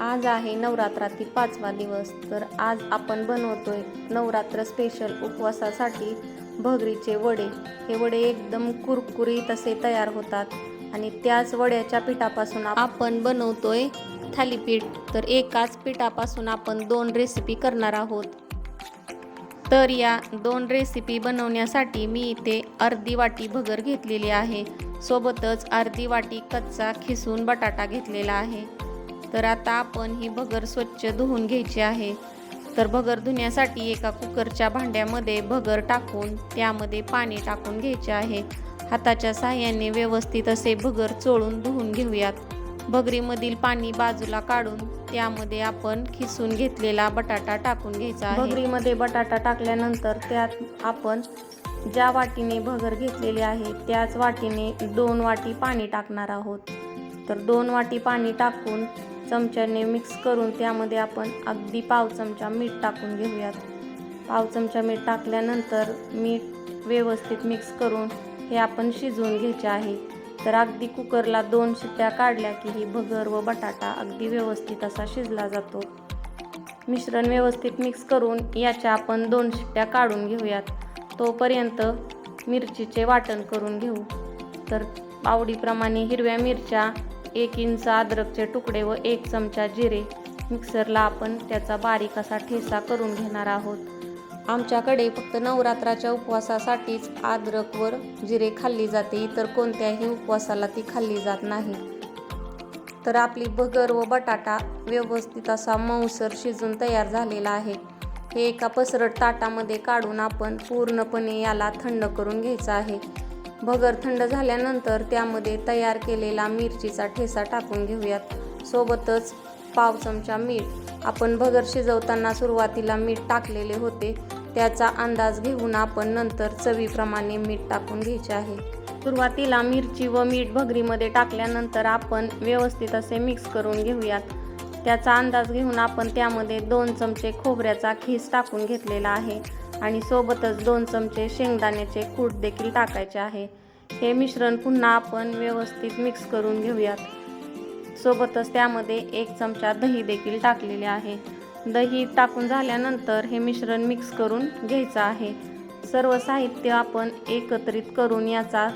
आज आहे नवरात्रातील पाचवा दिवस तर आज आपण बनवतोय नवरात्र स्पेशल उपवासासाठी भगरीचे वडे. हे वडे एकदम कुरकुरीत असे तयार होतात आणि त्याच वड्याच्या पिठापासून आपण बनवतोय थालीपीठ. तर एकाच पिठापासून आपण दोन रेसिपी करणार आहोत. तर या दोन रेसिपी बनवण्यासाठी मी इथे अर्धी वाटी भगर घेतलेली आहे. सोबतच अर्धी वाटी कच्चा खिसून बटाटा घेतलेला आहे. तर आता आपण ही भगर स्वच्छ धुवून घ्यायची आहे. तर भगर धुण्यासाठी एका कुकरच्या भांड्यामध्ये भगर टाकून त्यामध्ये पाणी टाकून घ्यायचे आहे. हाताच्या साह्याने व्यवस्थित असे भगर चोळून धुवून घेऊयात. भगरीमधील पाणी बाजूला काढून त्यामध्ये आपण खिसून घेतलेला बटाटा टाकून घ्यायचा भगरीमध्ये बटाटा टाकल्यानंतर त्यात आपण ज्या वाटीने भगर घेतलेली आहे त्याच वाटीने दोन वाटी पाणी टाकणार आहोत. तर दोन वाटी पाणी टाकून चमच्याने मिक्स करून त्यामध्ये आपण अगदी पाव चमचा मीठ टाकून घेऊयात. पाव चमचा मीठ टाकल्यानंतर मीठ व्यवस्थित मिक्स करून हे आपण शिजवून घ्यायचे आहे. तर अगदी कुकरला दोन शिट्ट्या काढल्या की ही भगर व बटाटा अगदी व्यवस्थित असा शिजला जातो. मिश्रण व्यवस्थित मिक्स करून याच्या आपण दोन शिट्ट्या काढून घेऊयात. तोपर्यंत मिरचीचे वाटण करून घेऊ. तर आवडीप्रमाणे हिरव्या मिरच्या एक इंच अद्रकचे तुकडे व एक चमचा जिरे. मिक्सरला आपण त्याचा बारीक असा ठेसा करून घेणार आहोत. आमच्याकडे फक्त नवरात्राच्या उपवासासाठीच अद्रकवर जिरे खाल्ली जाते. इतर कोणत्याही उपवासाला ती खाल्ली जात नाही. तर आपली भगर व बटाटा व्यवस्थित असा मऊसर शिजून तयार झालेला आहे. हे एका पसरट ताटामध्ये काढून आपण पूर्णपणे याला थंड करून घ्यायचं आहे. भगर थंड झाल्यानंतर त्यामध्ये तयार केलेला मिरचीचा ठेसा टाकून घेऊयात. सोबतच पाव चमचा मीठ. आपण भगर शिजवताना सुरुवातीला मीठ टाकलेले होते. त्याचा अंदाज घेऊन आपण नंतर चवीप्रमाणे मीठ टाकून घ्यायचे आहे. सुरुवातीला मिरची व मीठ भगरीमध्ये टाकल्यानंतर आपण व्यवस्थित असे मिक्स करून घेऊयात. त्याचा अंदाज घेऊन आपण त्यामध्ये दोन चमचे खोबऱ्याचा खीस टाकून घेतलेला आहे. आणि सोबतच दोन चमचे शेंगदाण्याचे कूट देखील टाकायचे आहे. हे मिश्रण पुन्हा आपण व्यवस्थित मिक्स करून घेऊयात. सोबतच त्यामध्ये एक चमचा दही देखील टाकलेले आहे. दही टाकून झाल्यानंतर हे मिश्रण मिक्स करून घ्यायचं आहे. सर्व साहित्य आपण एकत्रित करून याचा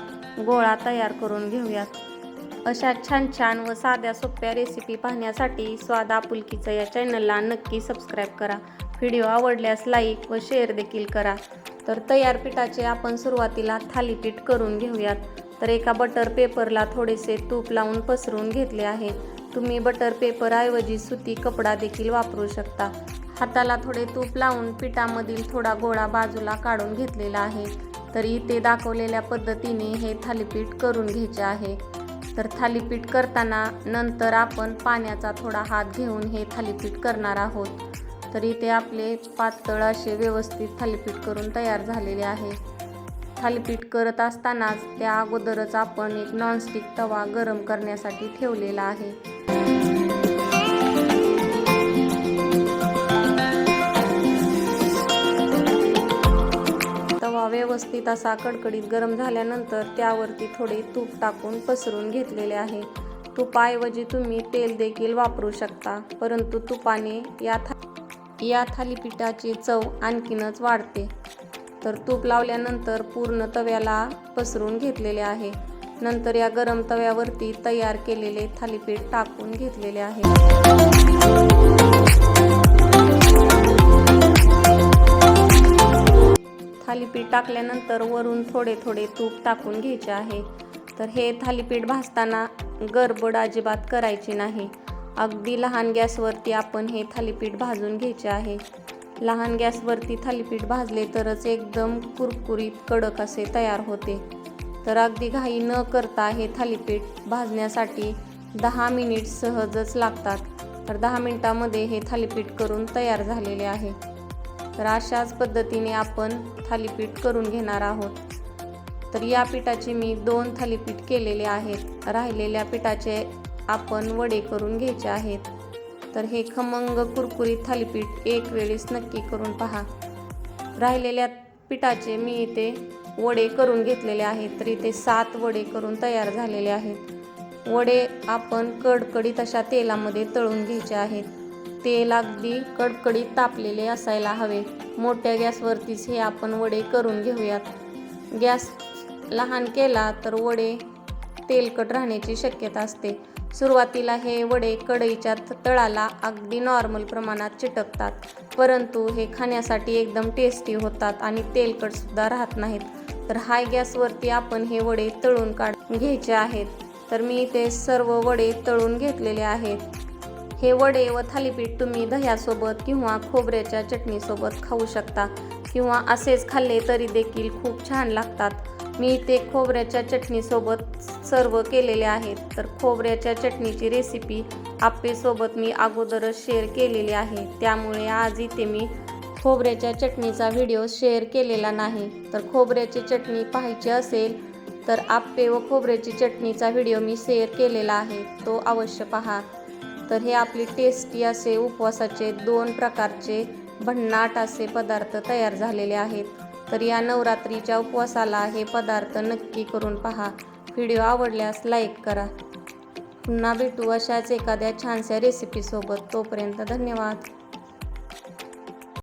गोळा तयार करून घेऊयात. अशा छान छान व साध्या सोप्या रेसिपी पाहण्यासाठी स्वाद आपुलकीचं या चॅनलला नक्की सबस्क्राईब करा. व्हिडिओ आवडल्यास लाईक व शेअर देखील करा. तर तयार पिठाचे आपण सुरुवातीला थालीपीठ करून घेऊयात. तर एका बटर पेपरला थोडेसे तूप लावून पसरून घेतले आहे. तुम्ही बटर पेपरऐवजी सुती कपडा देखील वापरू शकता. हाताला थोडे तूप लावून पिठामधील थोडा गोळा बाजूला काढून घेतलेला आहे. तर इथे दाखवलेल्या पद्धतीने हे थालीपीठ करून घ्यायचे आहे. तर थालीपीठ करताना नंतर आपण पाण्याचा थोडा हात घेऊन हे थालीपीठ करणार आहोत. तर इथे आपले पातळ असे व्यवस्थित थालीपीठ करून तयार झालेले आहे. थालीपीठ करत असतानाच त्या अगोदरच आपण एक नॉनस्टिक तवा गरम करण्यासाठी ठेवलेला आहे. व्यवस्थित असा कडकडीत गरम झाल्यानंतर त्यावरती थोडे तूप टाकून पसरून घेतलेले आहे. तुपाऐवजी तुम्ही तेल देखील वापरू शकता परंतु तुपाने या था या थालीपीठाची चव आणखीनच वाढते. तर तूप लावल्यानंतर पूर्ण तव्याला पसरून घेतलेले आहे. नंतर या गरम तव्यावरती तयार केलेले थालीपीठ टाकून घेतलेले आहे. थालीपीठ टाकल्यानंतर वरून थोडे थोडे तूप टाकून घ्यायचे आहे. तर हे थालीपीठ भाजताना गडबड अजिबात करायची नाही. अगदी लहान गॅसवरती आपण हे थालीपीठ भाजून घ्यायचे आहे. लहान गॅसवरती थालीपीठ भाजले तरच एकदम कुरकुरीत कडक असे तयार होते. तर अगदी घाई न करता हे थालीपीठ भाजण्यासाठी दहा मिनिट सहजच लागतात. तर दहा मिनिटामध्ये हे थालीपीठ करून तयार झालेले आहे. तर अशाच पद्धतीने आपण थालीपीठ करून घेणार आहोत. तर या पिठाचे मी दोन थालीपीठ केलेले आहेत. राहिलेल्या पिठाचे आपण वडे करून घ्यायचे आहेत. तर हे खमंग कुरकुरीत थालीपीठ एक वेळेस नक्की करून पहा. राहिलेल्या पिठाचे मी इथे वडे करून घेतलेले आहेत. तर इथे सात वडे करून तयार झालेले आहेत. वडे आपण कडकडीत अशा तेलामध्ये तळून घ्यायचे आहेत. तेल अगदी कडकडीत तापलेले असायला हवे. मोठ्या गॅसवरतीच हे आपण वडे करून घेऊयात. गॅस लहान केला तर वडे तेलकट राहण्याची शक्यता असते. सुरुवातीला हे वडे कढईच्या तळाला अगदी नॉर्मल प्रमाणात चिटकतात परंतु हे खाण्यासाठी एकदम टेस्टी होतात आणि तेलकटसुद्धा राहत नाहीत. तर हाय गॅसवरती आपण हे वडे तळून काढ घ्यायचे आहेत. तर मी ते सर्व वडे तळून घेतलेले आहेत. हे वडे व थालीपीठ तुम्ही दह्यासोबत किंवा खोबऱ्याच्या चटणीसोबत खाऊ शकता किंवा असेच खाल्ले तरी देखील खूप छान लागतात. मी ते खोबऱ्याच्या चटणीसोबत सर्व केलेले आहेत. तर खोबऱ्याच्या चटणीची रेसिपी आप्पेसोबत मी अगोदरच शेअर केलेली आहे. त्यामुळे आज इथे मी खोबऱ्याच्या चटणीचा व्हिडिओ शेअर केलेला नाही. तर खोबऱ्याची चटणी पाहायची असेल तर आप्पे व खोबऱ्याची चटणीचा व्हिडिओ मी शेअर केलेला आहे. तो अवश्य पहा. तर हे आपली टेस्टी असे उपवासाचे दोन प्रकारचे भन्नाट असे पदार्थ तयार झालेले आहेत. तर या नवरात्रीच्या उपवासाला हे पदार्थ नक्की करून पहा. व्हिडिओ आवडल्यास लाईक करा. पुन्हा भेटू अशाच एखाद्या छानशा रेसिपीसोबत तोपर्यंत धन्यवाद.